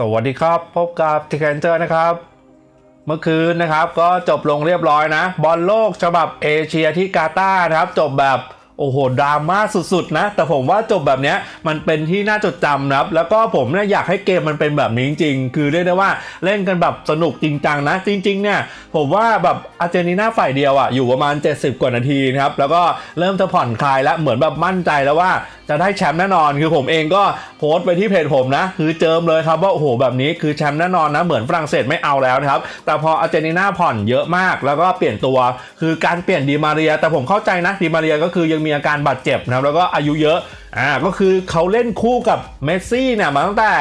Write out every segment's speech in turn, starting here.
สวัสดีครับ พบกับทิกเกนเจอร์นะครับ เมื่อคืนนะครับก็จบลงเรียบร้อยนะ บอลโลกฉบับเอเชียที่กาตาร์นะครับ จบแบบโอ้โหดราม่าสุดๆนะ แต่ผมว่าจบแบบเนี้ยมันเป็นที่น่าจดจำนะครับ แล้วก็ผมเนี่ยอยากให้เกมมันเป็นแบบนี้จริง ๆ คือเรียกได้ว่าเล่นกันแบบสนุกจริงจังนะ จริง ๆ เนี่ยผมว่าแบบอาร์เจนตินาฝ่ายเดียวอะอยู่ประมาณ 70 กว่านาทีนะครับ แล้วก็เริ่มจะผ่อนคลายแล้วเหมือนแบบมั่นใจแล้วว่า จะได้แชมป์แน่นอน คือผมเองก็โพสต์ไปที่เพจผมนะ คือเจิมเลยครับว่าโอ้โหแบบนี้คือแชมป์แน่นอนนะ เหมือนฝรั่งเศสไม่เอาแล้วนะครับ แต่พออาร์เจนตินาผ่อนเยอะมาก แล้วก็เปลี่ยนตัวคือการเปลี่ยนดีมาเรีย แต่ผมเข้าใจนะดีมาเรียก็คือยังมีอาการบาดเจ็บนะครับแล้วก็อายุเยอะอ่าก็คือเขาเล่นคู่กับเมสซี่เนี่ยมาตั้งแต่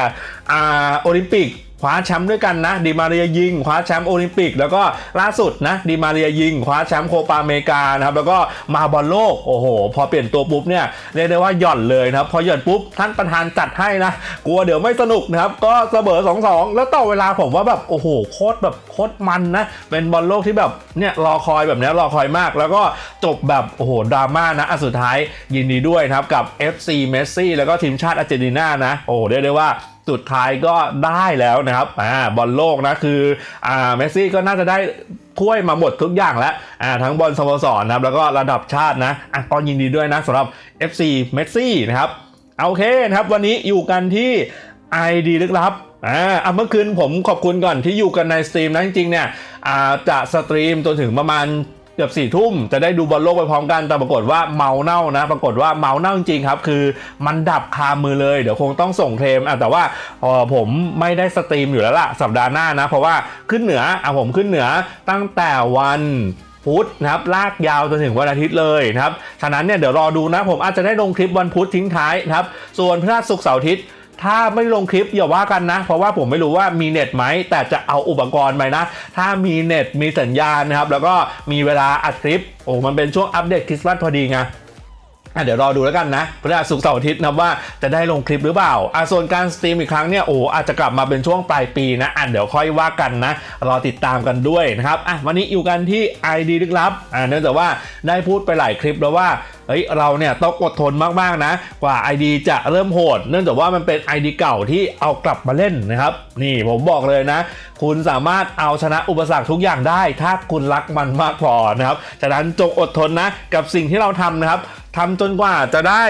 อ่าโอลิมปิก คว้าแชมป์ด้วยกันนะดีมาเรียยิงคว้าแชมป์โอลิมปิก แล้วก็ล่าสุดนะดีมาเรียยิงคว้าแชมป์โคปาอเมริกานะครับแล้วก็มาบอลโลกโอ้โห พอเปลี่ยนตัวปุ๊บเนี่ยเรียกได้ว่าหย่อนเลยนะครับพอหย่อนปุ๊บท่านประธานจัดให้นะกลัวเดี๋ยวไม่สนุกนะครับก็เสมอ2-2แล้วต่อเวลาผมว่าแบบโอ้โหโคตรแบบโคตรมันนะเป็นบอลโลกที่แบบเนี่ยรอคอยแบบนี้รอคอยมาก แล้วก็จบแบบโอ้โหดราม่านะอันสุดท้ายยินดีด้วยนะครับกับ FC เมสซี่แล้วก็ทีมชาติอาร์เจนตินานะโอ้โหเรียกได้ว่า สุดท้ายก็ได้แล้วนะครับอ่าบอลโลกนะคืออ่าเมสซี่ก็น่าจะได้ถ้วยมาหมดทุกอย่างแล้วอ่าทั้งบอลสโมสรนะครับแล้วก็ระดับชาตินะอะก็ยินดีด้วยนะสำหรับ FC เมสซี่นะครับโอเคนะครับวันนี้อยู่กันที่ ID ลึกลับอ่าเมื่อคืนผมขอบคุณก่อนที่อยู่กันในสตรีมนะจริงๆเนี่ยอ่าจะสตรีมจนถึงประมาณ เกือบสี่ทุ่มจะได้ดูบอลโลกไปพร้อมกันแต่ปรากฏว่าเมาเน่านะ ปรากฏว่าเมาเน่าจริงครับ คือมันดับคามือเลย เดี๋ยวคงต้องส่งเคลมอะแต่ว่าออผมไม่ได้สตรีมอยู่แล้วล่ะสัปดาห์หน้านะ เพราะว่าขึ้นเหนืออะผมขึ้นเหนือตั้งแต่วันพุธนะครับลากยาวจนถึงวันอาทิตย์เลยนะครับฉะนั้นเนี่ยเดี๋ยวรอดูนะผมอาจจะได้ลงคลิปวันพุธทิ้งท้ายนะครับส่วนพฤหัสศุกร์เสาร์อาทิตย์ ถ้าไม่ลงคลิปอย่าว่ากันนะ เพราะว่าผมไม่รู้ว่ามีเน็ตไหม แต่จะเอาอุปกรณ์ไปนะ ถ้ามีเน็ตมีสัญญาณนะครับ แล้วก็มีเวลาอัดคลิป โอ้มันเป็นช่วงอัปเดตคริสต์มาสพอดีไงอะเดี๋ยวรอดูแล้วกันนะพฤหัสศุกร์เสาร์อาทิตย์นะว่าจะได้ลงคลิปหรือเปล่าอะส่วนการสตรีมอีกครั้งเนี่ยโอ้อาจจะกลับมาเป็นช่วงปลายปีนะอะเดี๋ยวค่อยว่ากันนะ รอติดตามกันด้วยนะครับอะวันนี้อยู่กันที่ ID ลึกลับอะเนื่องจากว่าได้พูดไปหลายคลิปแล้วว่า เฮ้ยเราเนี่ยต้องอดทนมากๆนะ กว่า ID จะเริ่มโหด เนื่องจากว่ามันเป็น ID เก่าที่เอากลับมาเล่นนะครับ นี่ผมบอกเลยนะ คุณสามารถเอาชนะอุปสรรคทุกอย่างได้ ถ้าคุณรักมันมากพอนะครับฉะนั้นจงอดทนนะกับสิ่งที่เราทำนะครับทำจนกว่าจะได้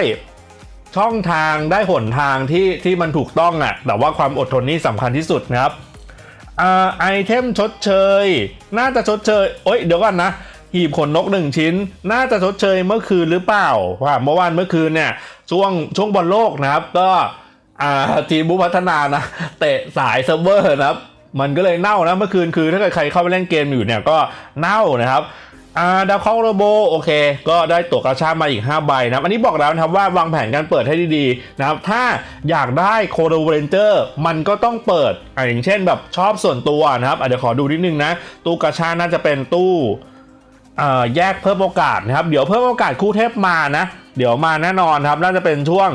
ช่องทางได้หนทางที่ที่มันถูกต้องอะ่ะแต่ว่าความอดทนนี่สำคัญที่สุดนะครับอ่าไอเทมชดเชย น่าจะชดเชยโอ๊ยเดี๋ยวก่อนนะ หีบขนนกหนึ่งชิ้น น่าจะชดเชยเมื่อคืนหรือเปล่าว่าเมื่อวานเมื่อคืนเนี่ยช่วงช่วงบอลโลกนะครับ ก็ทีมบุพัฒนานะเตะสายเซิร์ฟเวอร์นะครับ มันก็เลยเน่านะเมื่อคืนคือถ้าเกิดใครเข้าไปเล่นเกมอยู่เนี่ยก็เน่านะครับอาดาวคราะห์โรโบโอเค ก็ได้ตั๋วกระชามาอีก 5 ใบนะอันนี้บอกแล้วนะครับว่าวางแผนการเปิดให้ดีๆนะครับถ้าอยากได้โคโดเรนเจอร์มันก็ต้องเปิดอ่าอย่างเช่นแบบชอบส่วนตัวนะครับอะเดี๋ยวขอดูนิดนึงนะ ตู้กระชาน่าจะเป็นตู้ แยกเพิ่มโอกาสนะครับเดี๋ยวเพิ่มโอกาสคู่เทพมานะ เดี๋ยวมาแน่นอนครับน่าจะเป็นช่วง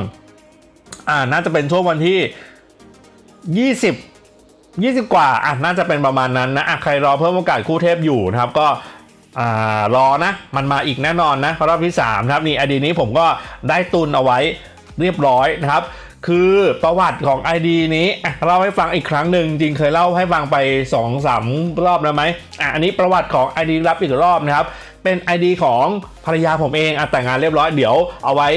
อ่าน่าจะเป็นช่วงวันที่ 20 20 กว่าอะน่าจะเป็นประมาณนั้นนะอะใครรอเพิ่มโอกาสคู่เทพอยู่นะครับ ก็อ่ารอนะ มันมาอีกแน่นอนนะรอบที่3นะครับนี่อดีนี้ผมก็ได้ตุนเอาไว้เรียบร้อยนะครับ คือประวัติของ ID นี้เล่าให้ฟังอีกครั้งหนึ่งจริงเคยเล่าให้ฟังไป2-3รอบแล้วไหมอะอันนี้ประวัติของ ID รับอีกรอบนะครับเป็น ID ของภรรยาผมเองอแต่งงานเรียบร้อยเดี๋ยวเอาไว้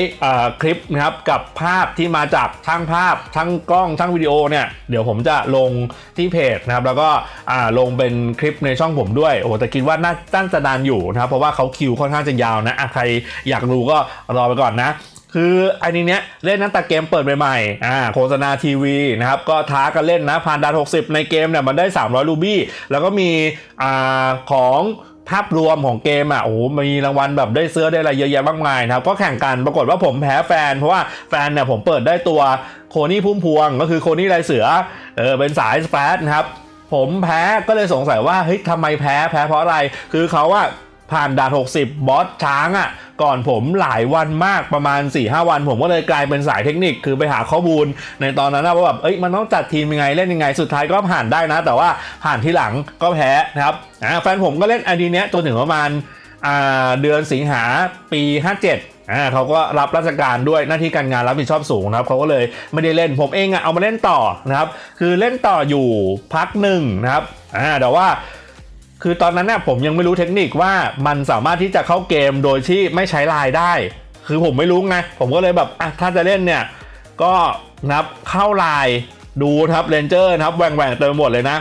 คลิปนะครับกับภาพที่มาจากช่างภาพช่างกล้องช่างวิดีโอเนี่ยเดี๋ยวผมจะลงที่เพจนะครับแล้วก็ลงเป็นคลิปในช่องผมด้วยโอ้แต่คิดว่าน่าตั้งจะนานอยู่นะครับเพราะว่าเขาคิวค่อนข้างจะยาวนะะใครอยากรู้ก็รอไปก่อนนะ คืออันนี้เนี้ยเล่นตั้งแต่เกมเปิดใหม่ๆอ่าโฆษณาทีวีนะครับก็ท้ากันเล่นนะผ่านดาน60 ในเกมเนี่ยมันได้ 300 รูบี้ แล้วก็มีอ่าของภาพรวมของเกมอะโอ้โหมีรางวัลแบบได้เสื้อได้อะไรเยอะแยะมากมายนะครับ ก็แข่งกันปรากฏว่าผมแพ้แฟน เพราะว่าแฟนเนี่ยผมเปิดได้ตัวโคนี่พุ่มพวง ก็คือโคนี่ลายเสือเออเป็นสายสแปซนะครับผมแพ้ก็เลยสงสัยว่าเฮ้ยทำไมแพ้แพ้เพราะอะไร คือเขาอะ ผ่านด่าน60 บอสช้างอะก่อนผมหลายวันมากประมาณ 4-5 วัน ผมก็เลยกลายเป็นสายเทคนิคคือไปหาข้อมูล ในตอนนั้นนะว่าแบบเอ้ยมันต้องจัดทีมยังไงเล่นยังไงสุดท้ายก็ผ่านได้นะ แต่ว่าผ่านที่หลังก็แพ้นะครับอ่าแฟนผมก็เล่นไอดีเนี้ยจนถึงประมาณอ่าเดือนสิงหาปี 57อ่าเขาก็รับราชการด้วยหน้าที่การงานรับผิดชอบสูงนะครับเขาก็เลยไม่ได้เล่นผมเองอะเอามาเล่นต่อนะครับ คือเล่นต่ออยู่พักหนึ่งนะครับอ่าแต่ว่า คือตอนนั้นเนี่ยผมยังไม่รู้เทคนิคว่ามันสามารถที่จะเข้าเกมโดยที่ไม่ใช้ไลน์ได้ คือผมไม่รู้ไง ผมก็เลยแบบอะถ้าจะเล่นเนี่ย ก็นะครับเข้าไลน์ดูครับเรนเจอร์ครับแหว่งแหว่งเต็มหมดเลยนะ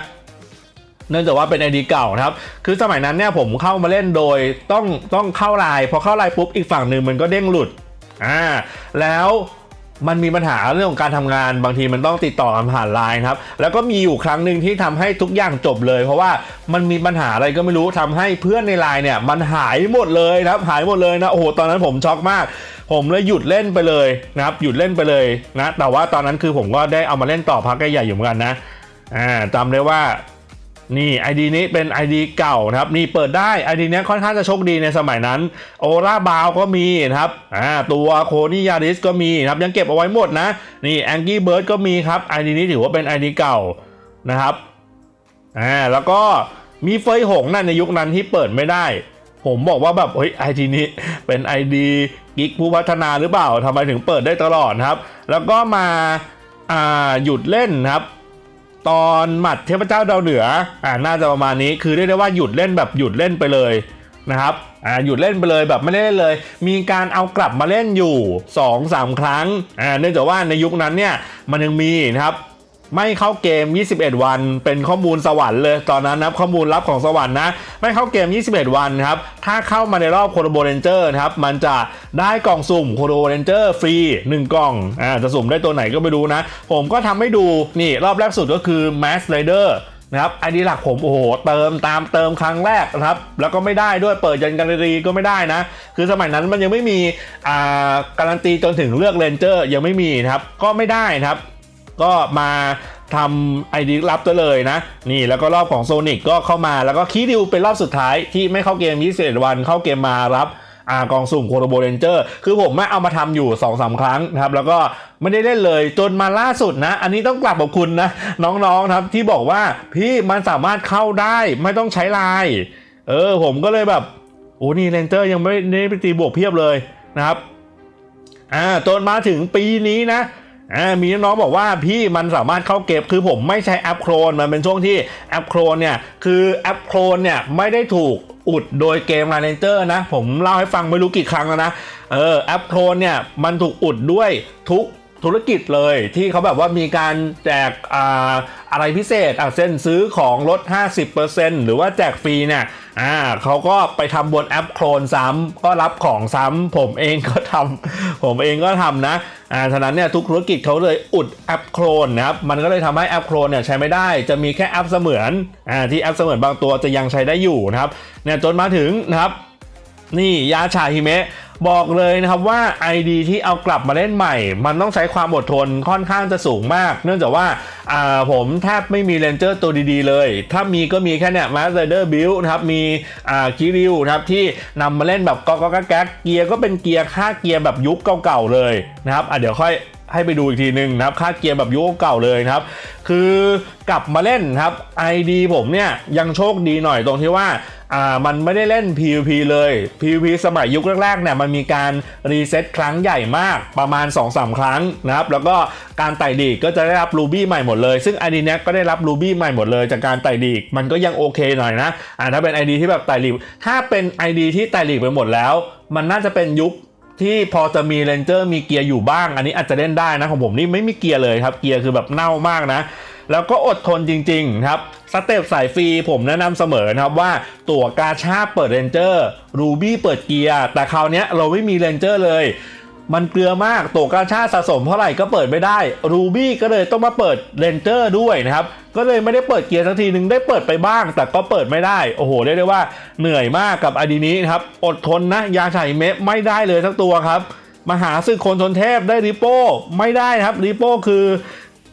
เนื่องจากว่าเป็นไอดีเก่าครับ คือสมัยนั้นเนี่ยผมเข้ามาเล่นโดยต้องต้องเข้าไลน์พอเข้าไลน์ปุ๊บอีกฝั่งหนึ่งมันก็เด้งหลุดอ่าแล้ว มันมีปัญหาเรื่องของการทำงานบางทีมันต้องติดต่อกันผ่านไลน์ครับแล้วก็มีอยู่ครั้งหนึ่งที่ทำให้ทุกอย่างจบเลย เพราะว่ามันมีปัญหาอะไรก็ไม่รู้ทำให้เพื่อนในไลน์เนี่ยมันหายหมดเลยครับหายหมดเลยนะโอ้โหตอนนั้นผมช็อกมาก ผมเลยหยุดเล่นไปเลยนะครับหยุดเล่นไปเลยนะแต่ว่าตอนนั้นคือผมก็ได้เอามาเล่นต่อพักใหญ่ๆอยู่เหมือนกันนะอ่าจำได้ว่า นี่ ID นี้เป็น ID เก่านะครับนี่เปิดได้ ID เนี้ยค่อนข้างจะโชคดีในสมัยนั้นโอราบาวก็มีนะครับอ่าตัวโคนี่ยาริสก็มีนะครับยังเก็บเอาไว้หมดนะนี่แองกี้เบิร์ดก็มีครับ ID นี้ถือว่าเป็น ID เก่านะครับอ่าแล้วก็มีเฟยหงนั่นในยุคนั้นที่เปิดไม่ได้ ผมบอกว่าแบบเฮ้ย ID นี้เป็น ID กิ๊กผู้พัฒนาหรือเปล่าทำไมถึงเปิดได้ตลอดครับ แล้วก็มาอ่าหยุดเล่นครับ ตอนหมัดเทพเจ้าดาวเหนืออ่าน่าจะประมาณนี้คือเรียกได้ว่าหยุดเล่นแบบหยุดเล่นไปเลยนะครับอ่าหยุดเล่นไปเลยแบบไม่ได้เล่นเลย มีการเอากลับมาเล่นอยู่ 2 3 ครั้งอ่าเนื่องจากว่าในยุคนั้นเนี่ยมันยังมีนะครับ ไม่เข้าเกม 21 วัน เป็นข้อมูลสวรรค์เลย ตอนนั้นนะครับข้อมูลลับของสวรรค์นะ ไม่เข้าเกม 21 วันครับ ถ้าเข้ามาในรอบโคโรโบเรนเจอร์นะครับ มันจะได้กล่องสุ่มโคโรโบเรนเจอร์ฟรี 1 กล่อง อ่า จะสุ่มได้ตัวไหนก็ไม่รู้นะ ผมก็ทำให้ดู นี่รอบแรกสุดก็คือ Mass Rider นะครับไอดีหลักผมโอ้โหเติมตามเติมครั้งแรกนะครับ แล้วก็ไม่ได้ด้วยเปิดยันการันตีก็ไม่ได้นะ คือสมัยนั้นมันยังไม่มีอ่าการันตีจนถึงเลือกเรนเจอร์ยังไม่มีนะครับ ก็ไม่ได้นะครับ ก็มาทำไอดีรับตัวเลยนะ นี่แล้วก็รอบของโซนิกก็เข้ามาแล้วก็คีดิวเป็นรอบสุดท้ายที่ไม่เข้าเกม 21 วันเข้าเกมมารับอ่ากองสุ่มโคโรโบเรนเจอร์ คือผมไม่เอามาทำอยู่2อสาครั้งนะครับ แล้วก็ไม่ได้เล่นเลยจนมาล่าสุดนะ อันนี้ต้องกลับขอบคุณนะ น้องๆครับที่บอกว่าพี่มันสามารถเข้าได้ไม่ต้องใช้ไลน์เออ ผมก็เลยแบบ โอ้นี่เรนเจอร์ยังไม่ได้ไปตีบวกเพียบเลยนะครับอ่าจนมาถึงปีนี้นะ อ่ามีน้องบอกว่าพี่มันสามารถเข้าเก็บคือผมไม่ใช้แอปโครนมันเป็นช่วงที่แอปโครนเนี่ยคือแอปโครนเนี่ยไม่ได้ถูกอุดโดยเกม r รนเจอร์นะ ผมเล่าให้ฟังไม่รู้กี่ครั้งแล้วนะเออแอปโครนเนี่ยมันถูกอุดด้วยทุก ธุรกิจเลยที่เขาแบบว่ามีการแจกอ่าอะไรพิเศษอะเส้นซื้อของลด 50%หรือว่าแจกฟรีเนี่ยอ่าเขาก็ไปทำบนแอปโครนซ้ำก็รับของซ้ำผมเองก็ทำผมเองก็ทำนะอ่าฉะนั้นเนี่ยทุกธุรกิจเขาเลยอุดแอปโครนนะครับมันก็เลยทำให้แอปโครนเนี่ยใช้ไม่ได้จะมีแค่แอปเสมือนอ่าที่แอปเสมือนบางตัวจะยังใช้ได้อยู่นะครับเนี่ยจนมาถึงนะครับนี่ยาชาฮิเมะบอกเลยนะครับว่า ID ที่เอากลับมาเล่นใหม่ มันต้องใช้ความอดทนค่อนข้างจะสูงมาก เนื่องจากว่าผมแทบไม่มีเรนเจอร์ตัวดีๆเลย ถ้ามีก็มีแค่เนี่ยมาสเตอร์บิลนะครับ มีคิริวนะครับที่นำมาเล่นแบบกอกก๊กแก๊กเกียร์ก็เป็นเกียร์ค่าเกียร์แบบยุคเก่าๆเลยนะครับอะเดี๋ยวค่อย ให้ไปดูอีกทีหนึ่งนะครับค่าเกียร์แบบยุคเก่าเลยนะครับคือกลับมาเล่นครับ ID ผมเนี่ยยังโชคดีหน่อยตรงที่ว่าอ่ามันไม่ได้เล่น PVP เลย PVP สมัยยุคแรกๆเนี่ยมันมีการรีเซ็ตครั้งใหญ่มากประมาณ 2-3 ครั้งนะครับ แล้วก็การไต่ดีกก็จะได้รับรูบี้ใหม่หมดเลย ซึ่ง ID เนี้ยก็ได้รับรูบี้ใหม่หมดเลย จากการไต่ดีกมันก็ยังโอเคหน่อยนะอ่าถ้าเป็น ID ที่แบบไต่ลีกถ้าเป็น ID ที่ไต่ลีกไปหมดแล้ว มันน่าจะเป็นยุค ที่พอจะมีเรนเจอร์มีเกียร์อยู่บ้าง อันนี้อาจจะเล่นได้นะของผมนี่ไม่มีเกียร์เลยครับ เกียร์คือแบบเน่ามากนะ แล้วก็อดทนจริงๆครับสเต็ปสายฟรีผมแนะนำเสมอนะครับว่าตั๋วกาชาเปิดเรนเจอร์รูบี้เปิดเกียร์แต่คราวนี้เราไม่มีเรนเจอร์เลย มันเกลือมากตัวกาชาสะสมเท่าไหร่ก็เปิดไม่ได้รูบี้ก็เลยต้องมาเปิดเรนเจอร์ด้วยนะครับ ก็เลยไม่ได้เปิดเกียร์สักทีหนึ่งได้เปิดไปบ้าง แต่ก็เปิดไม่ได้ โอ้โหเรียกได้ว่าเหนื่อยมากกับอดีนี้นะครับ อดทนนะ ยาฉายเมะไม่ได้เลยสักตัวครับ มหาศึกคนชนเทพได้ริโป้ไม่ได้ครับริโป้คือ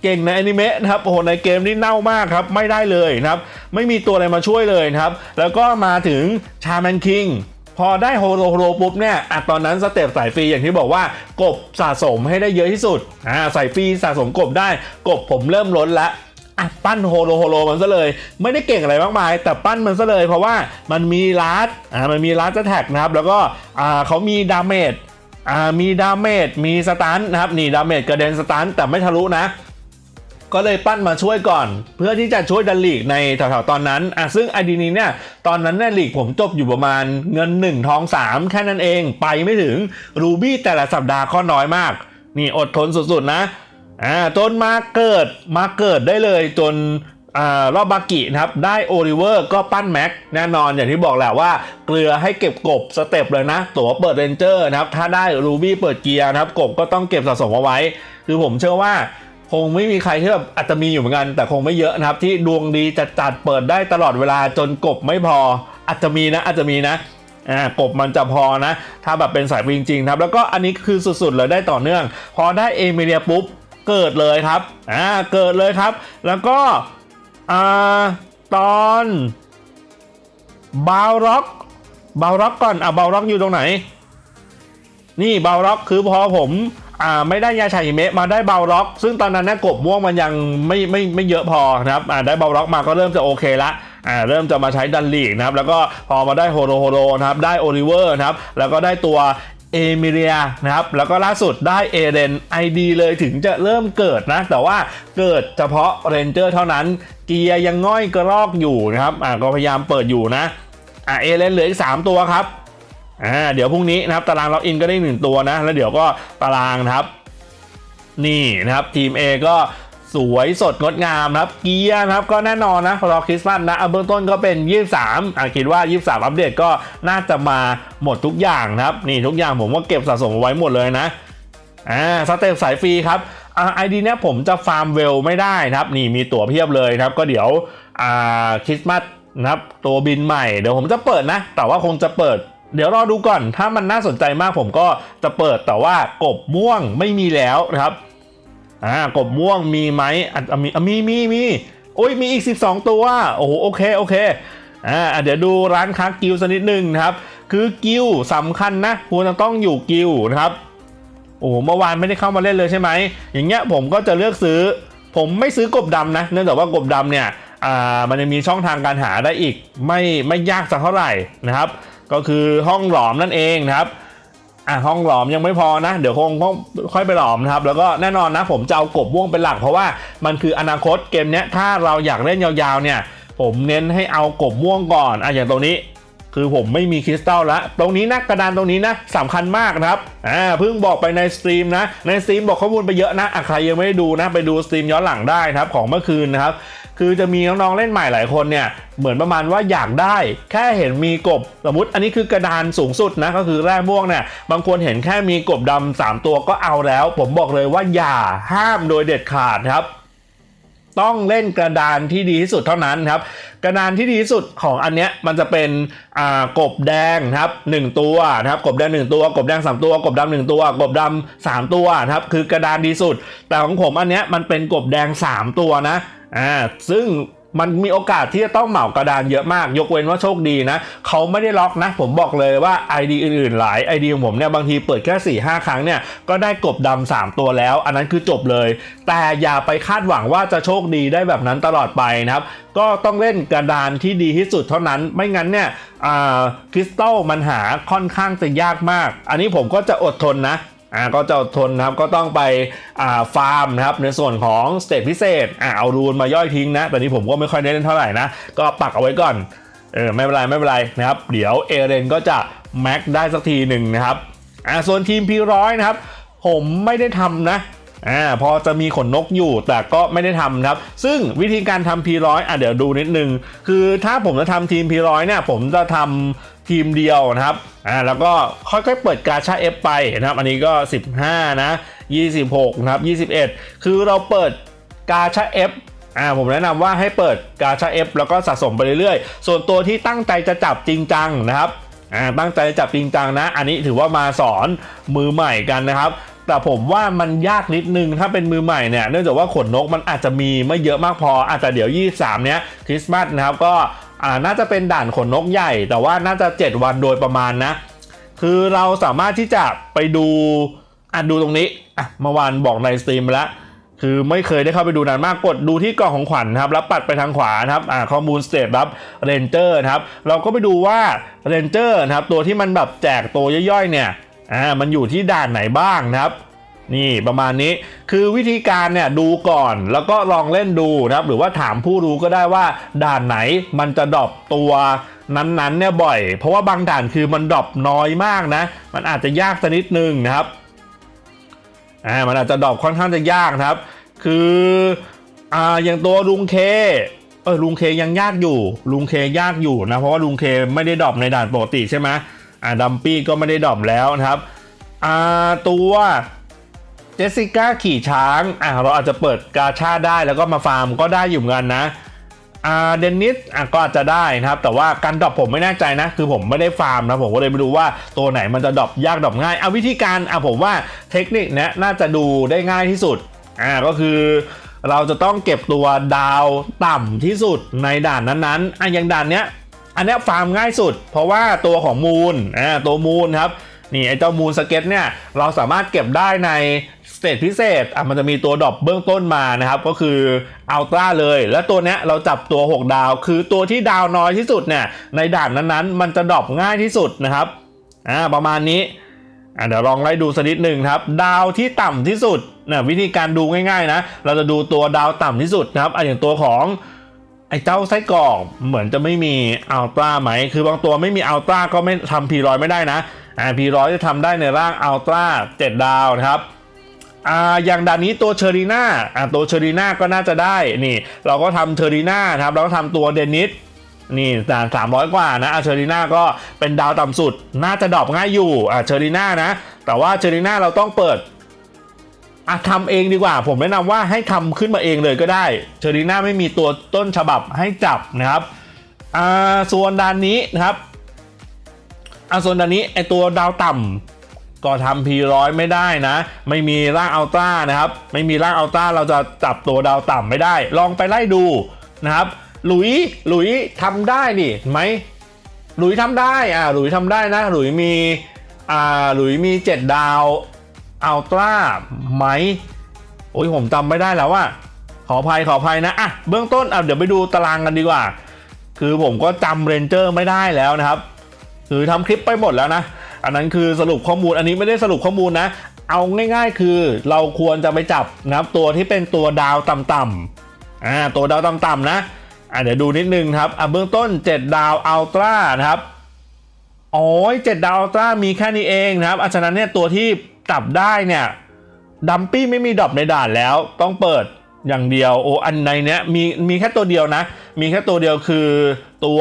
เก่งในอนิเมะนะครับโอ้โหในเกมนี่เน่ามากครับ ไม่ได้เลยนะครับ ไม่มีตัวอะไรมาช่วยเลยนะครับ แล้วก็มาถึงชาแมนคิง พอได้โฮโลโฮโลปุ๊บเนี่ยอะตอนนั้นสเต็ปสายฟรีอย่างที่บอกว่ากบสะสมให้ได้เยอะที่สุดอ่าใส่ฟรีสะสมกบได้กบผมเริ่มล้นละอะปั้นโฮโลโฮโลมันซะเลย ไม่ได้เก่งอะไรมากมาย แต่ปั้นมันซะเลย เพราะว่ามันมีลัดอ่ามันมีลัดจะแท็กนะครับ แล้วก็อ่าเขามีดาเมจอ่ามีดาเมจมีสตันนะครับนี่ดาเมจกระเด็นสตันแต่ไม่ทะลุนะ ก็เลยปั้นมาช่วยก่อน เพื่อที่จะช่วยดันลีกในแถวๆตอนนั้นอะซึ่งไอดีนี้เนี่ยตอนนั้นเนี่ยลีกผมจบอยู่ประมาณเงิน 1 ทอง 3 แค่นั้นเองไปไม่ถึงรูบี้แต่ละสัปดาห์ข้อน้อยมาก นี่อดทนสุดๆนะอ่าจนมาเกิดมาเกิดได้เลยจนอ่ารอบบากินะครับ ได้โอลิเวอร์ก็ปั้นแม็กแน่นอนอย่างที่บอกแหละว่า เกลือให้เก็บกบสเต็ปเลยนะ ตัวเปิดเรนเจอร์นะครับ ถ้าได้รูบี้เปิดเกียร์นะครับ กบก็ต้องเก็บสะสมเอาไว้ คือผมเชื่อว่า คงไม่มีใครที่แบบอาจจะมีอยู่เหมือนกัน แต่คงไม่เยอะนะครับ ที่ดวงดีจัดจัดเปิดได้ตลอดเวลาจนกบไม่พอ อาจจะมีนะอาจจะมีนะอ่ากบมันจะพอนะ ถ้าแบบเป็นสายวิ่งจริงๆครับ แล้วก็อันนี้คือสุดๆเลยได้ต่อเนื่อง พอได้เอมิเลียปุ๊บเกิดเลยครับอ่าเกิดเลยครับ แล้วก็อ่าตอนบาวร็อกบาวร็อกก่อนอะบาวร็อกอยู่ตรงไหน นี่เบาล็อกคือพอผม อ่าไม่ได้ยาชาหิเมะมาได้เบาล็อก ซึ่งตอนนั้นนะกบม่วงมันยังไม่ไม่ไม่เยอะพอนะครับอ่าได้เบาล็อกมาก็เริ่มจะโอเคละอ่าเริ่มจะมาใช้ดันลีกนะครับแล้วก็พอมาได้โฮโลโฮโลนะครับได้โอลิเวอร์นะครับแล้วก็ได้ตัวเอมิเลียนะครับแล้วก็ล่าสุดได้เอเรนไอดีเลยถึงจะเริ่มเกิดนะ แต่ว่าเกิดเฉพาะเรนเจอร์เท่านั้น เกียร์ยังง่อยกระรอกอยู่นะครับอ่าก็พยายามเปิดอยู่นะอ่าเอเรนเหลืออีกสามตัวครับ อ่าเดี๋ยวพรุ่งนี้นะครับตารางล็อกอินก็ได้หนึ่งตัวนะ แล้วเดี๋ยวก็ตารางนะครับ นี่นะครับทีม A ก็สวยสดงดงามนะครับเกียร์นะครับก็แน่นอนนะรอคริสต์มาสนะเบื้องต้นก็เป็น 23อ่าคิดว่า 23 อัปเดตก็น่าจะมาหมดทุกอย่างนะครับ นี่ทุกอย่างผมก็เก็บสะสมเอาไว้หมดเลยนะอ่าสเต็ปสายฟรีครับอ่าไอดีเนี้ยผมจะฟาร์มเวลไม่ได้นะครับ นี่มีตั๋วเพียบเลยนะครับ ก็เดี๋ยวอ่าคริสต์มาสนะครับตัวบินใหม่เดี๋ยวผมจะเปิดนะ แต่ว่าคงจะเปิด เดี๋ยวรอดูก่อนถ้ามันน่าสนใจมากผมก็จะเปิดแต่ว่ากบม่วงไม่มีแล้วนะครับอ่ากบม่วงมีไหมอะมีอะมีมีมีโอ้ยมีอีก 12 ตัวโอ้โหโอเคโอเคอ่าเดี๋ยวดูร้านค้ากิลสักนิดนึงนะครับ คือกิลสำคัญนะควรจะต้องอยู่กิลนะครับโอ้โหเมื่อวานไม่ได้เข้ามาเล่นเลยใช่ไหมอย่างเงี้ยผมก็จะเลือกซื้อ ผมไม่ซื้อกบดำนะ เนื่องจากว่ากบดำเนี่ยอ่ามันจะมีช่องทางการหาได้อีกไม่ไม่ยากสักเท่าไหร่นะครับ ก็คือห้องหลอมนั่นเองนะครับอะห้องหลอมยังไม่พอนะ เดี๋ยวคงต้องค่อยไปหลอมนะครับ แล้วก็แน่นอนนะผมจะเอากบม่วงเป็นหลัก เพราะว่ามันคืออนาคตเกมเนี้ยถ้าเราอยากเล่นยาวๆเนี่ย ผมเน้นให้เอากบม่วงก่อนอะอย่างตรงนี้คือผมไม่มีคริสตัลละ ตรงนี้นะกระดานตรงนี้นะสำคัญมากนะครับ อ่าเพิ่งบอกไปในสตรีมนะ ในสตรีมบอกข้อมูลไปเยอะนะอะใครยังไม่ได้ดูนะ ไปดูสตรีมย้อนหลังได้นะครับ ของเมื่อคืนนะครับ คือจะมีน้องๆเล่นใหม่หลายคนเนี่ยเหมือนประมาณว่าอยากได้ แค่เห็นมีกบสมมติอันนี้คือกระดานสูงสุดนะก็คือแร่ม่วงเนี่ยบางคนเห็นแค่มีกบดำสามตัวก็เอาแล้ว ผมบอกเลยว่าอย่าห้ามโดยเด็ดขาดครับต้องเล่นกระดานที่ดีที่สุดเท่านั้นครับ กระดานที่ดีที่สุดของอันเนี้ยมันจะเป็นอ่ากบแดงครับหนึ่งตัวนะครับกบแดงหนึ่งตัว กบแดงสามตัว กบดำหนึ่งตัว กบดำสามตัวนะครับคือกระดานดีสุด แต่ของผมอันเนี้ยมันเป็นกบแดงสามตัวนะ อ่าซึ่งมันมีโอกาสที่จะต้องเหมากระดานเยอะมาก ยกเว้นว่าโชคดีนะ เขาไม่ได้ล็อกนะ ผมบอกเลยว่า ID อื่นๆ หลาย ID ของผมเนี่ยบางทีเปิดแค่4ี่ห้าครั้งเนี่ย ก็ได้กบดำสามตัวแล้ว อันนั้นคือจบเลย แต่อย่าไปคาดหวังว่าจะโชคดีได้แบบนั้นตลอดไปนะครับ ก็ต้องเล่นกระดานที่ดีที่สุดเท่านั้นไม่งั้นเนี่ยคริสตัลมันหาค่อนข้างจะยากมาก อันนี้ผมก็จะอดทนนะ อ่าก็จะอดทนนะครับก็ต้องไปอ่าฟาร์มนะครับในส่วนของสเตจพิเศษอ่าเอารูนมาย่อยทิ้งนะแต่นี้ผมก็ไม่ค่อยได้เล่นเท่าไหร่นะ ก็ปักเอาไว้ก่อนเออไม่เป็นไรไม่เป็นไรนะครับ เดี๋ยวเอเรนก็จะแม็กได้สักทีหนึ่งนะครับอ่าส่วนทีมพีร้อยนะครับ ผมไม่ได้ทำนะ อ่าพอจะมีขนนกอยู่แต่ก็ไม่ได้ทำครับ ซึ่งวิธีการทำ P100 อะเดี๋ยวดูนิดนึง คือถ้าผมจะทำทีม P100 เนี่ยผมจะทำทีมเดียวนะครับอ่าแล้วก็ค่อยๆเปิดกาชา F ไปนะครับ อันนี้ก็ 15 นะ 26 นะครับ 21 คือเราเปิดกาชา F อ่าผมแนะนำว่าให้เปิดกาชา F แล้วก็สะสมไปเรื่อยๆ ส่วนตัวที่ตั้งใจจะจับจริงจังนะครับอ่าตั้งใจจะจับจริงจังนะ อันนี้ถือว่ามาสอนมือใหม่กันนะครับ แต่ผมว่ามันยากนิดนึงถ้าเป็นมือใหม่เนี่ยเนื่องจากว่าขนนกมันอาจจะมีไม่เยอะมากพออาจจะเดี๋ยว 23 เนี้ยคริสต์มาสนะครับก็อ่าน่าจะเป็นด่านขนนกใหญ่ แต่ว่าน่าจะ 7 วันโดยประมาณนะ คือเราสามารถที่จะไปดูอะดูตรงนี้อะเมื่อวานบอกในสตรีมแล้วคือไม่เคยได้เข้าไปดูนานมากกดดูที่กล่องของขวัญครับแล้วปัดไปทางขวานครับอ่าข้อมูลสเตทรับเรนเจอร์ครับเราก็ไปดูว่าเรนเจอร์ครับตัวที่มันแบบแจกตัวย่อยๆเนี่ย อ่ามันอยู่ที่ด่านไหนบ้างนะครับ นี่ประมาณนี้คือวิธีการเนี่ยดูก่อนแล้วก็ลองเล่นดูนะครับ หรือว่าถามผู้รู้ก็ได้ว่าด่านไหนมันจะดรอปตัวนั้นๆเนี่ยบ่อย เพราะว่าบางด่านคือมันดรอปน้อยมากนะ มันอาจจะยากสักนิดนึงนะครับอ่ามันอาจจะดรอปค่อนข้างจะยากนะครับ คืออ่าอย่างตัวลุงเคเออลุงเคยังยากอยู่ ลุงเคยากอยู่นะ เพราะว่าลุงเคไม่ได้ดรอปในด่านปกติใช่ไหม อ่าดัมปี้ก็ไม่ได้ดรอปแล้วนะครับอ่าตัวเจสสิก้าขี่ช้างอ่าเราอาจจะเปิดกาชาได้แล้วก็มาฟาร์มก็ได้อยู่เหมือนกันนะอ่าเดนนิสอะก็อาจจะได้นะครับ แต่ว่าการดรอปผมไม่แน่ใจนะ คือผมไม่ได้ฟาร์มนะผมก็เลยไม่รู้ว่าตัวไหนมันจะดรอปยากดรอปง่ายเอาวิธีการอะผมว่าเทคนิคนี้น่าจะดูได้ง่ายที่สุดอ่าก็คือเราจะต้องเก็บตัวดาวต่ำที่สุดในด่านนั้นๆอะอย่างด่านเนี้ย อันนี้ฟาร์มง่ายสุด เพราะว่าตัวของมูลอ่าตัวมูลครับนี่ไอ้เจ้ามูลสเก็ตเนี่ยเราสามารถเก็บได้ในสเตจพิเศษอะมันจะมีตัวดรอปเบื้องต้นมานะครับ ก็คืออัลตร้าเลย และตัวเนี้ยเราจับตัว 6 ดาว คือตัวที่ดาวน้อยที่สุดเนี่ยในด่านนั้นๆ มันจะดรอปง่ายที่สุดนะครับอ่าประมาณนี้อะเดี๋ยวลองไล่ดูสักนิดหนึ่งครับ ดาวที่ต่ำที่สุดนะวิธีการดูง่ายๆนะ เราจะดูตัวดาวต่ำที่สุดนะครับอะอย่างตัวของ ไอ้เจ้าไส้กรอกเหมือนจะไม่มีอัลตร้าไหม คือบางตัวไม่มีอัลตร้าก็ไม่ทำพีร้อยไม่ได้นะอ่าพีร้อยจะทำได้ในร่างอัลตร้าเจ็ดดาวนะครับอ่าอย่างด่านนี้ตัวเชอรีน่าอ่าตัวเชอรีน่าก็น่าจะได้นี่ เราก็ทำเชอรีน่าครับเราก็ทำตัวเดนิสนี่ด่าน300 กว่านะอาเชอรีน่าก็เป็นดาวต่ำสุด น่าจะดรอปง่ายอยู่อ่าเชอรีน่านะ แต่ว่าเชอรีน่าเราต้องเปิด อะทำเองดีกว่า ผมแนะนำว่าให้ทำขึ้นมาเองเลยก็ได้เชอรีน่าไม่มีตัวต้นฉบับให้จับนะครับอ่าส่วนด่านนี้นะครับอ่าส่วนด่านนี้ไอตัวดาวต่ำก็ทำพีร้อยไม่ได้นะ ไม่มีร่างอัลตร้านะครับ ไม่มีร่างอัลตร้าเราจะจับตัวดาวต่ำไม่ได้ ลองไปไล่ดูนะครับ หลุยหลุยทำได้นี่ไหมหลุยทำได้อ่าหลุยทำได้นะ หลุยมีอ่าหลุยมี 7 ดาว อัลตร้าไหมโอ้ยผมจำไม่ได้แล้วว่า ขออภัยขออภัยนะอะเบื้องต้นอะเดี๋ยวไปดูตารางกันดีกว่า คือผมก็จำเรนเจอร์ไม่ได้แล้วนะครับ คือทำคลิปไปหมดแล้วนะ อันนั้นคือสรุปข้อมูลอันนี้ไม่ได้สรุปข้อมูลนะ เอาง่าย ๆ คือเราควรจะไปจับนะครับตัวที่เป็นตัวดาวต่ำๆอ่าตัวดาวต่ำๆนะอะเดี๋ยวดูนิดนึงครับอะเบื้องต้น 7 ดาวอัลตร้านะครับโอ้ย7ดาวอัลตร้ามีแค่นี้เองนะครับอะฉะนั้นเนี่ยตัวที่ จับได้เนี่ยดัมปี้ไม่มีดรอปในด่านแล้ว ต้องเปิดอย่างเดียวโอ้อันในเนี้ยมีมีแค่ตัวเดียวนะ มีแค่ตัวเดียวคือตัว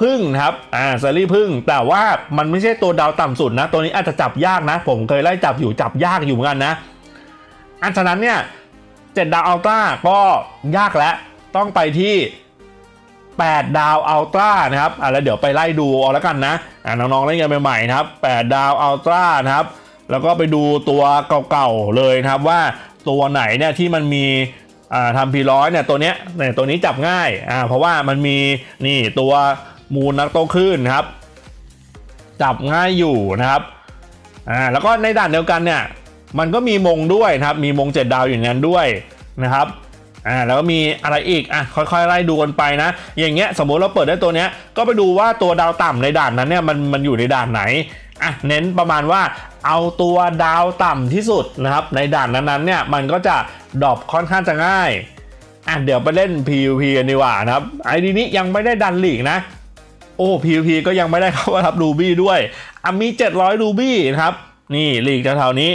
พึ่งนะครับอ่าซารี่พึ่ง แต่ว่ามันไม่ใช่ตัวดาวต่ำสุดนะ ตัวนี้อาจจะจับยากนะ ผมเคยไล่จับอยู่จับยากอยู่เหมือนกันนะ อันฉะนั้นเนี่ยเจ็ดดาวอัลตร้าก็ยากแล้ว ต้องไปที่ 8 ดาวอัลตร้านะครับอะแล้วเดี๋ยวไปไล่ดูเอาแล้วกันนะอะน้องๆเล่นกันใหม่ๆนะครับ 8 ดาวอัลตร้านะครับ แล้วก็ไปดูตัวเก่าๆเลยนะครับว่าตัวไหนเนี่ยที่มันมีทำพีร้อยเนี่ยตัวเนี้ยเนี่ยตัวนี้จับง่ายอ่าเพราะว่ามันมีนี่ตัวมูลนักโตคลื่นนะครับ จับง่ายอยู่นะครับอ่าแล้วก็ในด่านเดียวกันเนี่ยมันก็มีมงด้วยนะครับ มีมงเจ็ดดาวอยู่ในนั้นด้วยนะครับอ่าแล้วก็มีอะไรอีกอะค่อยๆไล่ดูกันไปนะ อย่างเงี้ยสมมุติเราเปิดได้ตัวเนี้ยก็ไปดูว่าตัวดาวต่ำในด่านนั้นเนี่ยมันมันอยู่ในด่านไหน อะเน้นประมาณว่าเอาตัวดาวต่ำที่สุดนะครับ ในด่านนั้นๆเนี่ยมันก็จะดรอปค่อนข้างจะง่ายอะเดี๋ยวไปเล่น PVP กันดีกว่านะครับไอดีนี้ยังไม่ได้ดันหลีกนะ โอ้ PVP ก็ยังไม่ได้เข้ารับรูบี้ด้วยอะมี 700รูบี้นะครับ นี่หลีกแถวๆนี้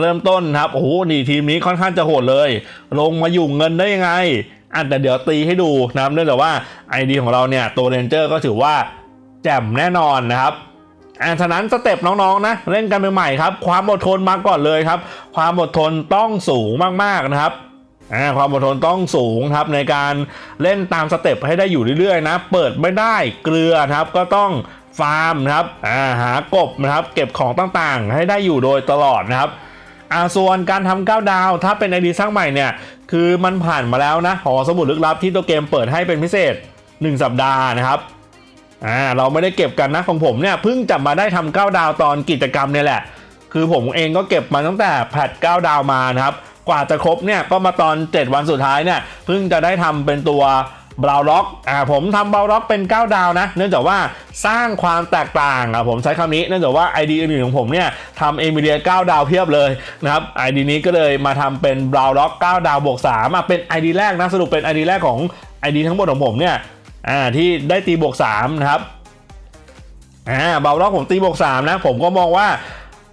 เริ่มต้นครับโอ้โหนี่ทีมนี้ค่อนข้างจะโหดเลย ลงมาอยู่เงินได้ยังไงอะแต่เดี๋ยวตีให้ดูนะครับเนื่องจากว่าไอดีของเราเนี่ยตัวเรนเจอร์ก็ถือว่าแจ่มแน่นอนนะครับ อะฉะนั้นสเต็ปน้องๆนะเล่นกันใหม่ๆครับความอดทนมาก่อนเลยครับ ความอดทนต้องสูงมากๆนะครับความอดทนต้องสูงครับในการเล่นตามสเต็ปให้ได้อยู่เรื่อยๆนะ เปิดไม่ได้เกลือครับก็ต้องฟาร์มนะครับาหากบนะครับ เก็บของต่างๆ ให้ได้อยู่โดยตลอดนะครับส่วนการทำก้าวดาว ถ้าเป็นไอดีสร้างใหม่เนี่ย คือมันผ่านมาแล้วนะหอสมุดลึกลับที่ตัวเกมเปิดให้เป็นพิเศษ 1 สัปดาห์นะครับ อ่าเราไม่ได้เก็บกันนะของผมเนี่ยเพิ่งจับมาได้ทำก้าดาวตอนกิจกรรมเนี่ยแหละ คือผมเองก็เก็บมาตั้งแต่แพทก้าดาวมานะครับกว่าจะครบเนี่ยก็มาตอน 7 วันสุดท้ายเนี่ยเพิ่งจะได้ทำเป็นตัวบราวล็อกอ่าผมทำบราวล็อกเป็น 9 ดาวนะ เนื่องจากว่าสร้างความแตกต่างอะผมใช้คำนี้เนื่องจากว่า ID อื่นของผมเนี่ยทำเอมิเลีย9ดาวเพียบเลยนะครับ ID นี้ก็เลยมาทำเป็นบราวล็อก9ดาวบวก3อะเป็น ID แรกนะสรุปเป็น ID แรกของ ID ทั้งหมดของผมเนี่ย อ่าที่ได้ตีบวก3นะครับอ่าบาล็อกผมตีบวก3นะ ผมก็มองว่า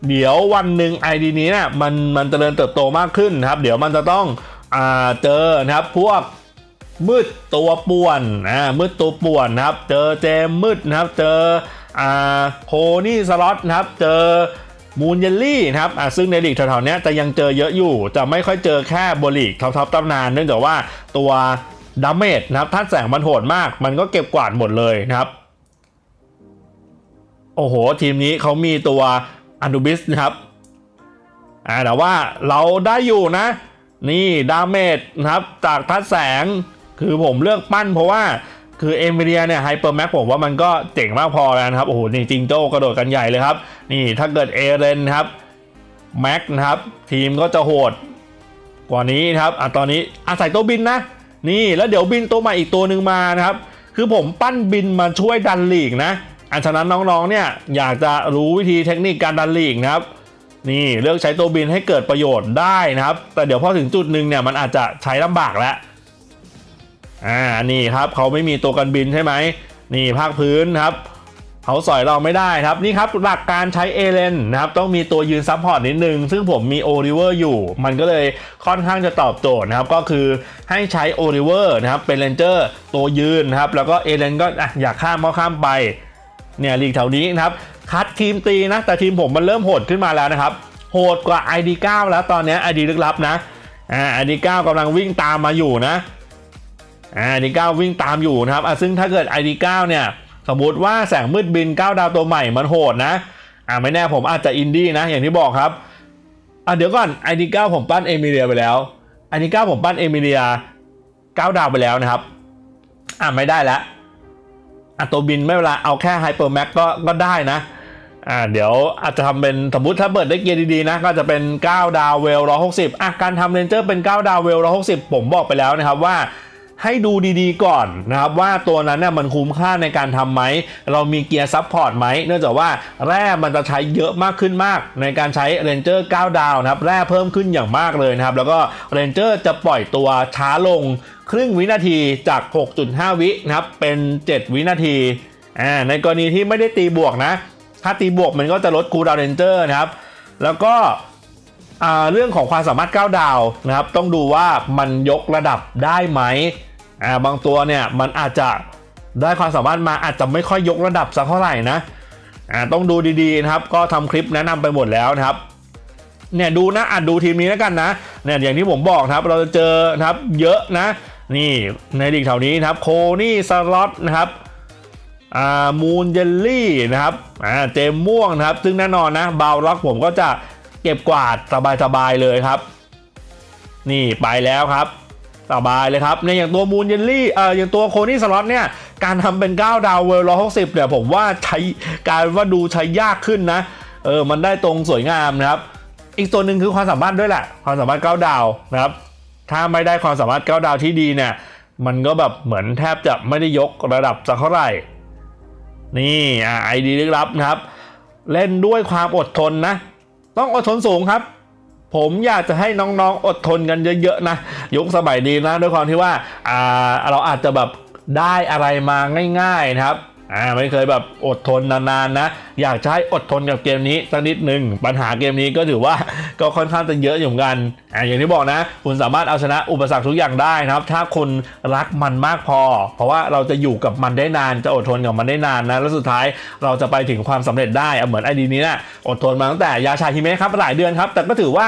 เดี๋ยววันหนึ่ง ID นี้นี่ยมันมันเจริญเติบโตมากขึ้นนะครับ เดี๋ยวมันจะต้องอ่าเจอนะครับพวกมืดตัวป่วนอ่ามืดตัวป่วนนะครับ เจอเจมมืดนะครับ เจออ่าโคนี่สล็อตนะครับ เจอมูนเยลลี่นะครับอ่าซึ่งในลีกแถวๆนี้จะยังเจอเยอะอยู่ จะไม่ค่อยเจอแค่บลีกท็อปๆตำนาน เนื่องจากว่าตัว ดาเมจนะครับท่าแสงมันโหดมาก มันก็เก็บกวาดหมดเลยนะครับ โอ้โห ทีมนี้เขามีตัวอันดูบิสนะครับอ่าแต่ว่าเราได้อยู่นะ นี่ดาเมจนะครับ จากทัดแสงคือผมเลือกปั้นเพราะว่าคือเอมิเลียเนี่ยไฮเปอร์แม็กผมว่ามันก็เจ๋งมากพอแล้วนะครับ โอ้โห นี่จิงโจ้กระโดดกันใหญ่เลยครับ นี่ถ้าเกิดเอเรนครับแม็กนะครับ ทีมก็จะโหดกว่านี้นะครับอะตอนนี้อาศัยตัวบินนะ นี่แล้วเดี๋ยวบินตัวใหม่อีกตัวหนึ่งมานะครับ คือผมปั้นบินมาช่วยดันลีกนะ อันฉะนั้นน้องๆเนี่ยอยากจะรู้วิธีเทคนิคการดันลีกนะครับ นี่เลือกใช้ตัวบินให้เกิดประโยชน์ได้นะครับ แต่เดี๋ยวพอถึงจุดหนึ่งเนี่ยมันอาจจะใช้ลำบากแล้วอ่านี่ครับเขาไม่มีตัวกันบินใช่ไหมนี่ภาคพื้นครับ เขาสอยเราไม่ได้ครับนี่ครับหลักการใช้เอเลนนะครับต้องมีตัวยืนซับพอร์ตนิดนึง ซึ่งผมมีโอริเวอร์อยู่ มันก็เลยค่อนข้างจะตอบโจทย์นะครับ ก็คือให้ใช้โอริเวอร์นะครับเป็นเรนเจอร์ตัวยืนนะครับ แล้วก็เอเลนก็อะอยากข้ามก็ข้ามไปเนี่ยลีกแถวนี้นะครับ คัดทีมตีนะ แต่ทีมผมมันเริ่มโหดขึ้นมาแล้วนะครับ โหดกว่า ID9 แล้วตอนนี้ ID ลึกลับนะอ่า ID9 กำลังวิ่งตามมาอยู่นะอ่า ID9 วิ่งตามอยู่นะครับอะซึ่งถ้าเกิด ID9 เนี่ย สมมุติว่าแสงมืดบิน9ดาวตัวใหม่มันโหดนะอ่าไม่แน่ผมอาจจะอินดี้นะ อย่างที่บอกครับอะเดี๋ยวก่อน ID9 ผมปั้นเอมิเลียไปแล้ว ID9 ผมปั้นเอมิเลีย9ดาวไปแล้วนะครับอ่าไม่ได้แล้วอะตัวบินไม่เป็นไรเอาแค่ไฮเปอร์แม็กก็ก็ได้นะอ่าเดี๋ยวอาจจะทำเป็นสมมติถ้าเปิดได้เกียร์ดีๆนะก็จะเป็น 9 ดาวเวล160อะการทำเรนเจอร์เป็น 9 ดาวเวล160ผมบอกไปแล้วนะครับว่า ให้ดูดีๆก่อนนะครับว่าตัวนั้นเนี่ยมันคุ้มค่าในการทำไหม เรามีเกียร์ซับพอร์ตไหม เนื่องจากว่าแร่มันจะใช้เยอะมากขึ้นมาก ในการใช้เรนเจอร์9ดาวนะครับแร่เพิ่มขึ้นอย่างมากเลยนะครับ แล้วก็เรนเจอร์จะปล่อยตัวช้าลงครึ่งวินาทีจาก 6.5 วินะครับเป็น 7 วินาทีอ่าในกรณีที่ไม่ได้ตีบวกนะ ถ้าตีบวกมันก็จะลดคูลดาวเรนเจอร์นะครับ แล้วก็อ่าเรื่องของความสามารถ 9 ดาวนะครับ ต้องดูว่ามันยกระดับได้ไหม อ่าบางตัวเนี่ยมันอาจจะได้ความสามารถมาอาจจะไม่ค่อยยกระดับสักเท่าไหร่นะอ่าต้องดูดีๆนะครับ ก็ทำคลิปแนะนำไปหมดแล้วนะครับเนี่ยดูนะอ่านดูทีมนี้แล้วกันนะเนี่ยอย่างที่ผมบอกครับเราจะเจอนะครับเยอะนะ นี่ในลีกแถวนี้นะครับโคนี่สล็อตนะครับอ่ามูนเยลลี่นะครับอ่าเจมม่วงนะครับ ซึ่งแน่นอนนะบาวล็อกผมก็จะเก็บกวาดสบายๆเลยครับ นี่ไปแล้วครับ สบายเลยครับในอย่างตัวมูนเยลลี่เอ่ออย่างตัวโคนี่สล็อตเนี่ยการทำเป็น 9 ดาวเวลร้อยหกสิบเนี่ยผมว่าใช้การว่าดูใช้ยากขึ้นนะเออมันได้ตรงสวยงามนะครับ อีกตัวหนึ่งคือความสามารถด้วยแหละ ความสามารถ 9 ดาวนะครับ ถ้าไม่ได้ความสามารถ 9 ดาวที่ดีเนี่ยมันก็แบบเหมือนแทบจะไม่ได้ยกระดับสักเท่าไหร่ นี่ไอดีลึกลับนะครับ เล่นด้วยความอดทนนะ ต้องอดทนสูงครับ ผมอยากจะให้น้องๆอดทนกันเยอะๆนะ ยุคสมัยนี้นะด้วยความที่ว่าอ่าเราอาจจะแบบได้อะไรมาง่าย ๆนะครับ อ่าไม่เคยแบบอดทนนานๆนะ อยากให้อดทนกับเกมนี้สักนิดหนึ่งปัญหาเกมนี้ก็ถือว่าก็ค่อนข้างจะเยอะอยู่กันอ่าอย่างที่บอกนะ คุณสามารถเอาชนะอุปสรรคทุกอย่างได้นะครับ ถ้าคุณรักมันมากพอ เพราะว่าเราจะอยู่กับมันได้นานจะอดทนกับมันได้นานนะแล้วสุดท้ายเราจะไปถึงความสำเร็จได้เหมือนไอดีนี้นะอดทนมาตั้งแต่ยาชาฮิเมะครับหลายเดือนครับ แต่ก็ถือว่า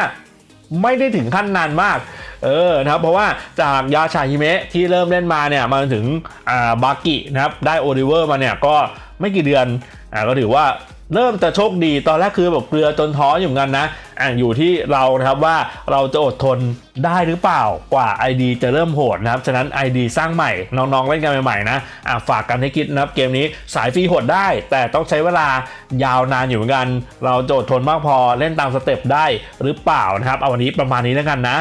ไม่ได้ถึงขั้นนานมาก เออนะครับเพราะว่าจากยาชาฮิเมะที่เริ่มเล่นมาเนี่ยมาถึงอ่าบากินะครับได้โอลิเวอร์มาเนี่ยก็ไม่กี่เดือนอ่าก็ถือว่า เริ่มจะโชคดีตอนแรกคือแบบเกลือจนท้ออยู่เหมือนกันนะอ่าอยู่ที่เรานะครับว่าเราจะอดทนได้หรือเปล่ากว่า ID จะเริ่มโหดนะครับ ฉะนั้น ID สร้างใหม่น้องๆเล่นกันใหม่ๆนะอ่าฝากกันให้คิดนะครับเกมนี้สายฟรีโหดได้ แต่ต้องใช้เวลายาวนานอยู่เหมือนกัน เราจะอดทนมากพอเล่นตามสเต็ปได้หรือเปล่านะครับ เอาวันนี้ประมาณนี้แล้วกันนะ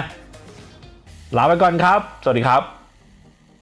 ลาไปก่อนครับ สวัสดีครับ